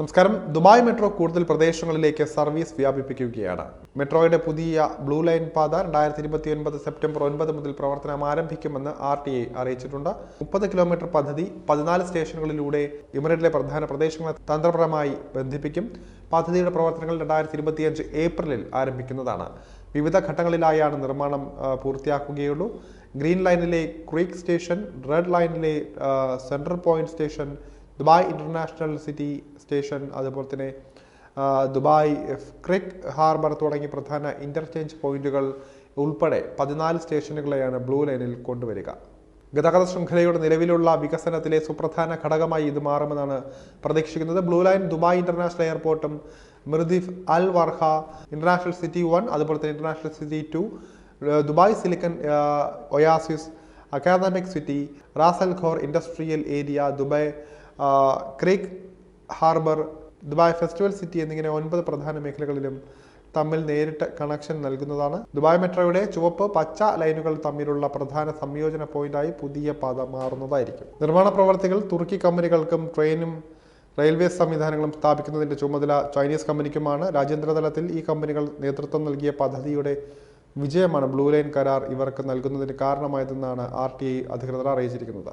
നമസ്കാരം. Dubai metro കൂടുതൽ പ്രദേശങ്ങളിലേക്ക് സർവീസ് വ്യാപിപ്പിക്കുകയാണ്. മെട്രോയുടെ പുതിയ ബ്ലൂ ലൈൻ പാത രണ്ടായിരത്തി ഇരുപത്തി ഒൻപത് സെപ്റ്റംബർ ഒൻപത് മുതൽ പ്രവർത്തനം ആരംഭിക്കുമെന്ന് ആർ ടി ഐ അറിയിച്ചിട്ടുണ്ട്. മുപ്പത് കിലോമീറ്റർ പദ്ധതി പതിനാല് സ്റ്റേഷനുകളിലൂടെ ഇമിറേറ്റിലെ പ്രധാന പ്രദേശങ്ങളെ തന്ത്രപരമായി ബന്ധിപ്പിക്കും. പദ്ധതിയുടെ പ്രവർത്തനങ്ങൾ രണ്ടായിരത്തി ഇരുപത്തിയഞ്ച് ഏപ്രിലിൽ ആരംഭിക്കുന്നതാണ്. വിവിധ ഘട്ടങ്ങളിലായാണ് നിർമ്മാണം പൂർത്തിയാക്കുകയുള്ളൂ. ഗ്രീൻ ലൈനിലെ ക്രീക്ക് സ്റ്റേഷൻ റെഡ് ലൈനിലെ central point station Dubai international city station അതുപോലെ തന്നെ ദുബായ് ക്രിക് ഹാർബർ തുടങ്ങി പ്രധാന ഇന്റർചേഞ്ച് പോയിന്റുകൾ ഉൾപ്പെടെ പതിനാല് സ്റ്റേഷനുകളെയാണ് ബ്ലൂ ലൈനിൽ കൊണ്ടുവരിക. ഗതാഗത ശൃംഖലയുടെ നിലവിലുള്ള വികസനത്തിലെ സുപ്രധാന ഘടകമായി ഇത് മാറുമെന്നാണ് പ്രതീക്ഷിക്കുന്നത്. Blue line Dubai international എയർപോർട്ടും Mirdif Al Warqa international city one അതുപോലെ തന്നെ international city two Dubai silicon oasis academic city Ras Al Khor industrial area Dubai creek harbour Dubai festival city എന്നിങ്ങനെ ഒൻപത് പ്രധാന മേഖലകളിലും തമ്മിൽ നേരിട്ട് കണക്ഷൻ നൽകുന്നതാണ്. ദുബായ് മെട്രോയുടെ ചുവപ്പ് പച്ച ലൈനുകൾ തമ്മിലുള്ള പ്രധാന സംയോജന പോയിന്റായി പുതിയ പാത മാറുന്നതായിരിക്കും. നിർമ്മാണ പ്രവർത്തികൾ തുർക്കി കമ്പനികൾക്കും ട്രെയിനും റെയിൽവേ സംവിധാനങ്ങളും സ്ഥാപിക്കുന്നതിന്റെ ചുമതല ചൈനീസ് കമ്പനിക്കുമാണ്. രാജ്യാന്തര തലത്തിൽ ഈ കമ്പനികൾ നേതൃത്വം നൽകിയ പദ്ധതിയുടെ വിജയമാണ് ബ്ലൂ ലൈൻ കരാർ ഇവർക്ക് നൽകുന്നതിന് കാരണമായതെന്നാണ് ആർ ടി ഐ അധികൃതർ അറിയിച്ചിരിക്കുന്നത്.